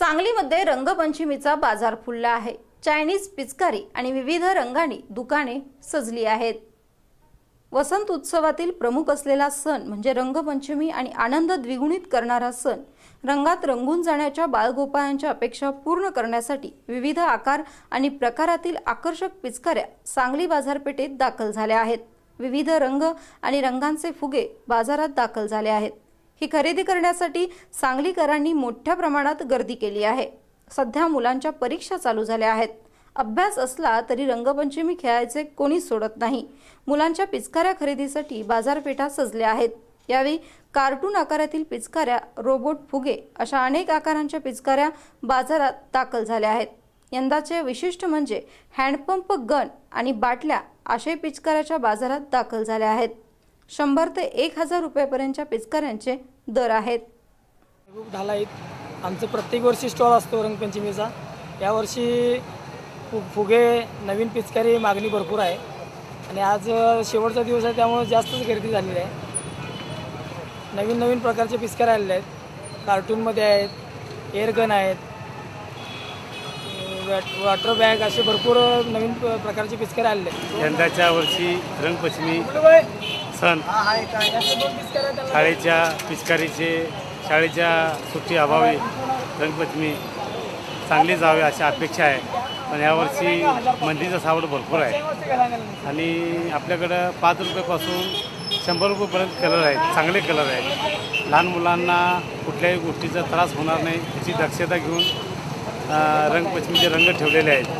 सांगलीमध्ये रंगपंचमीचा बाजार फुलला आहे. चायनीज पिचकारी आणि विविध रंगांनी दुकाने सजली आहेत. वसंत उत्सवातील प्रमुख असलेला सण म्हणजे रंगपंचमी आणि आनंद द्विगुणित करणारा सण. रंगात रंगून जाण्याच्या बाळगोपाळांच्या अपेक्षा पूर्ण करण्यासाठी विविध आकार आणि प्रकारातील आकर्षक पिचकाऱ्या सांगली बाजारपेठेत दाखल झाल्या आहेत. विविध रंग आणि रंगांचे फुगे बाजारात दाखल झाले आहेत. ही खरेदी करण्यासाठी सांगलीकरांनी मोठ्या प्रमाणात गर्दी केली आहे. सध्या मुलांच्या परीक्षा चालू झाल्या आहेत. अभ्यास असला तरी रंगपंचमी खेळायचे कोणी सोडत नाही. मुलांच्या पिचकाऱ्या खरेदीसाठी बाजारपेठा सजल्या आहेत. यावेळी कार्टून आकारातील पिचकाऱ्या रोबोट फुगे अशा अनेक आकारांच्या पिचकाऱ्या बाजारात दाखल झाल्या आहेत. यंदाचे विशिष्ट म्हणजे हँडपंप गन आणि बाटल्या अशा पिचकाऱ्याच्या बाजारात दाखल झाल्या आहेत. शंभर ते एक हजार रुपयापर्यंतच्या पिचकाऱ्यांचे दर आहेत. ढालाईत आमचं प्रत्येक वर्षी स्टॉल असतो रंगपंचमीचा. यावर्षी फुगे नवीन पिचकारी मागणी भरपूर आहे. आणि आज शेवटचा दिवस आहे त्यामुळे जास्तच गर्दी झालेली आहे. नवीन नवीन प्रकारचे पिचकारी आलेले आहेत. कार्टूनमध्ये आहेत एअरगन आहेत. वॉटर बॅग असे भरपूर नवीन प- प्रकारचे पिचकारी आलेले आहेत. यंदाच्या वर्षी रंगपंचमी सण. शाळेच्या पिचकारीचे शाळेच्या सुट्टी अभावी रंगपंचमी चांगली जावे अशी अपेक्षा आहे. पण यावर्षी मंदीचा सावड भरपूर आहे. आणि आपल्याकडं पाच रुपयापासून शंभर रुपयेपर्यंत कलर आहेत. चांगले कलर आहेत. लहान मुलांना कुठल्याही गोष्टीचा त्रास होणार नाही. याची दक्षता घेऊन रंगपंचमीचे रंग ठेवलेले आहेत.